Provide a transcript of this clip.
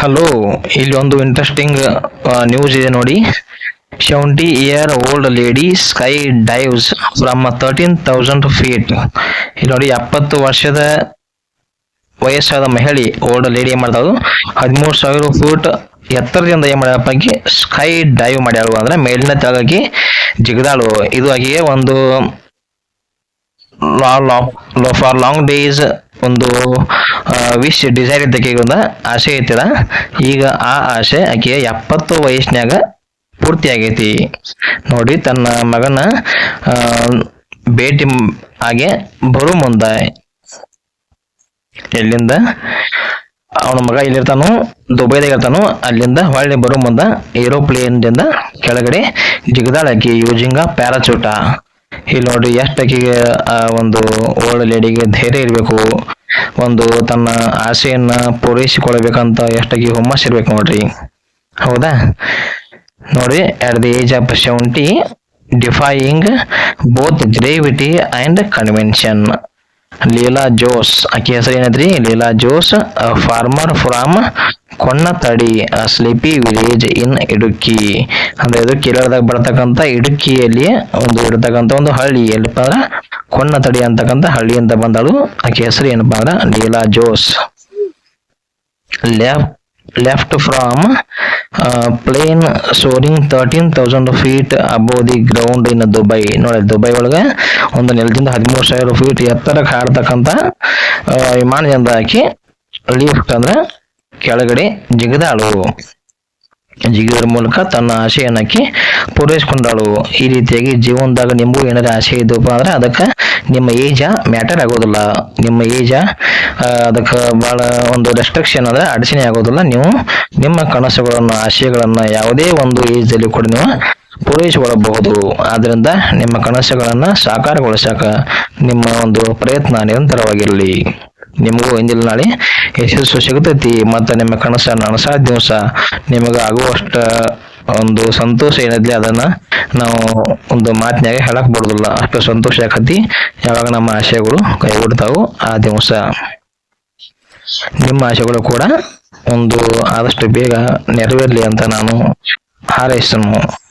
Hello ಇಲ್ಲಿ ಒಂದು interesting news ಇದೆ ನೋಡಿ. Seventy year old lady sky dives from thirteen thousand feet ಇಲ್ಲಿ ನೋಡಿ, ಎಪ್ಪತ್ತು ವರ್ಷದ ವಯಸ್ಸಾದ ಮಹಿಳೆ ಓಲ್ಡ್ ಲೇಡಿ ಏನ್ ಮಾಡ್ತಾಳು? ಹದಿಮೂರು ಸಾವಿರ ಫೂಟ್ ಎತ್ತರದಿಂದ ಏನ್ ಮಾಡ್ಯಾಳಪ್ಪ ಸ್ಕೈ ಡೈವ್ ಮಾಡ್ಯಾಳು. ಅಂದ್ರೆ ಮೇಲಿನ ತೆಳಗಾಗಿ ಜಿಗದಾಳು. ಇದು ಆಗಿಯೇ ಒಂದು ಲಾಂಗ್ ಡೇಸ್ ಒಂದು ವಿಶ್ ಡಿಸೈರ್ ಇದ್ದಕ್ಕೆ ಒಂದು ಆಸೆ ಐತಿದ. ಈಗ ಆ ಆಸೆ ಆಕೆಯ ಎಪ್ಪತ್ತು ವಯಸ್ಸಿನಾಗ ಪೂರ್ತಿ ಆಗೈತಿ. ನೋಡಿ, ತನ್ನ ಮಗನ ಭೇಟಿ ಹಾಗೆ ಬರು ಮುಂದ. ಎಲ್ಲಿಂದ? ಅವನ ಮಗ ಎಲ್ಲಿರ್ತಾನೋ ದುಬೈದಾಗ ಇರ್ತಾನೋ, ಅಲ್ಲಿಂದ ಹೊಳ್ಳಿ ಬರೋ ಮುಂದ ಏರೋಪ್ಲೇನ್ದಿಂದ ಕೆಳಗಡೆ ಜಿಗದಾಳಕಿ ಯೂಜಿಂಗ್ ಅ ಪ್ಯಾರಾಚೂಟ. ಇಲ್ಲಿ ನೋಡ್ರಿ, ಎಷ್ಟು ಆಕಿಗೆ, ಆ, ಒಂದು ಓಲ್ಡ್ ಲೇಡಿಗೆ ಧೈರ್ಯ ಇರಬೇಕು. ಒಂದು ತನ್ನ ಆಸೆಯನ್ನ ಪೂರೈಸಿಕೊಳ್ಬೇಕಂತ ಎಷ್ಟಾಗಿ ಹುಮ್ಮಸ್ ಇರ್ಬೇಕು ನೋಡ್ರಿ. ಹೌದಾ? ನೋಡಿ at the age of seventy defying both gravity and convention Leela Jose ಆಕೆ ಹೆಸರು ಏನದ್ರಿ? Leela Jose farmer from Konnathady sleepy village in Idukki ಅಂದ್ರೆ ಇದು ಕೇರಳದಾಗ ಬರ್ತಕ್ಕಂಥ ಇಡುಕ್ಕಿಯಲ್ಲಿ ಒಂದು ಇರತಕ್ಕಂಥ ಒಂದು ಹಳ್ಳಿ. ಎಲ್ಲಿಪ್ಪ ಅಂದ್ರೆ ಕೊನ್ನತಡಿ ಅಂತಕ್ಕಂಥ ಹಳ್ಳಿಯಿಂದ ಬಂದಳು. ಆಕೆ ಹೆಸರು ಏನಪ್ಪಾ ಅಂದ್ರೆ Leela Jose. Left left from plane soaring thirteen thousand feet above the ground in Dubai. ನೋಡಿ, ದುಬೈ ಒಳಗೆ ಒಂದು ನೆಲದಿಂದ ಹದಿಮೂರು ಸಾವಿರ ಫೀಟ್ ಎತ್ತರಕ್ಕೆ ಹಾರತಕ್ಕಂಥ ವಿಮಾನದಿಂದ ಹಾಕಿ ಲಿಫ್ಟ್ ಅಂದ್ರೆ ಕೆಳಗಡೆ ಜಿಗಿದಾಳು. ಜಿಗಿಯೋದ್ರ ಮೂಲಕ ತನ್ನ ಆಸೆಯನ್ನ ಆಕಿ ಪೂರೈಸ್ಕೊಂಡಾಳು. ಈ ರೀತಿಯಾಗಿ ಜೀವನದಾಗ ನಿಮಗೂ ಏನಾರ ಆಸೆ ಇದ್ದಪ್ಪ ಅಂದ್ರೆ ಅದಕ್ಕೆ ನಿಮ್ಮ ಏಜ ಮ್ಯಾಟರ್ ಆಗೋದಿಲ್ಲ. ನಿಮ್ಮ ಏಜ ಅದಕ್ಕೆ ಬಹಳ ಒಂದು ರೆಸ್ಟ್ರಿಕ್ಷನ್ ಅಂದ್ರೆ ಅಡಚಣೆ ಆಗೋದಿಲ್ಲ. ನೀವು ನಿಮ್ಮ ಕನಸುಗಳನ್ನ ಆಶಯಗಳನ್ನ ಯಾವುದೇ ಒಂದು ಏಜ್ ಅಲ್ಲಿ ಕೂಡ ನೀವು ಪೂರೈಸಿಕೊಳ್ಳಬಹುದು. ಆದ್ದರಿಂದ ನಿಮ್ಮ ಕನಸುಗಳನ್ನ ಸಾಕಾರಗೊಳಿಸಕ ನಿಮ್ಮ ಒಂದು ಪ್ರಯತ್ನ ನಿರಂತರವಾಗಿರಲಿ. ನಿಮಗೂ ಒಂದಿಲ್ಲ ನಾಳೆ. ಯಶಸ್ಸು ಸಿಗತೈತಿ ಮತ್ತು ನಿಮ್ಮ ಕನಸ ನನಸ ದಿವಸ. ನಿಮಗೆ ಆಗುವಷ್ಟ ಒಂದು ಸಂತೋಷ ಏನಿದ್ಲಿ ಅದನ್ನ ನಾವು ಒಂದು ಮಾತಿನಾಗೆ ಹೇಳಕ್ ಬರೋದಿಲ್ಲ. ಅಷ್ಟು ಸಂತೋಷ ಆಕತಿ. ಯಾವಾಗ ನಮ್ಮ ಆಶಯಗಳು ಕೈಗೂಡ್ತಾವು ಆ ದಿವಸ. ನಿಮ್ಮ ಆಶೆಗಳು ಕೂಡ ಒಂದು ಆದಷ್ಟು ಬೇಗ ನೆರವೇರಲಿ ಅಂತ ನಾನು ಹಾರೈಸ್ತನು.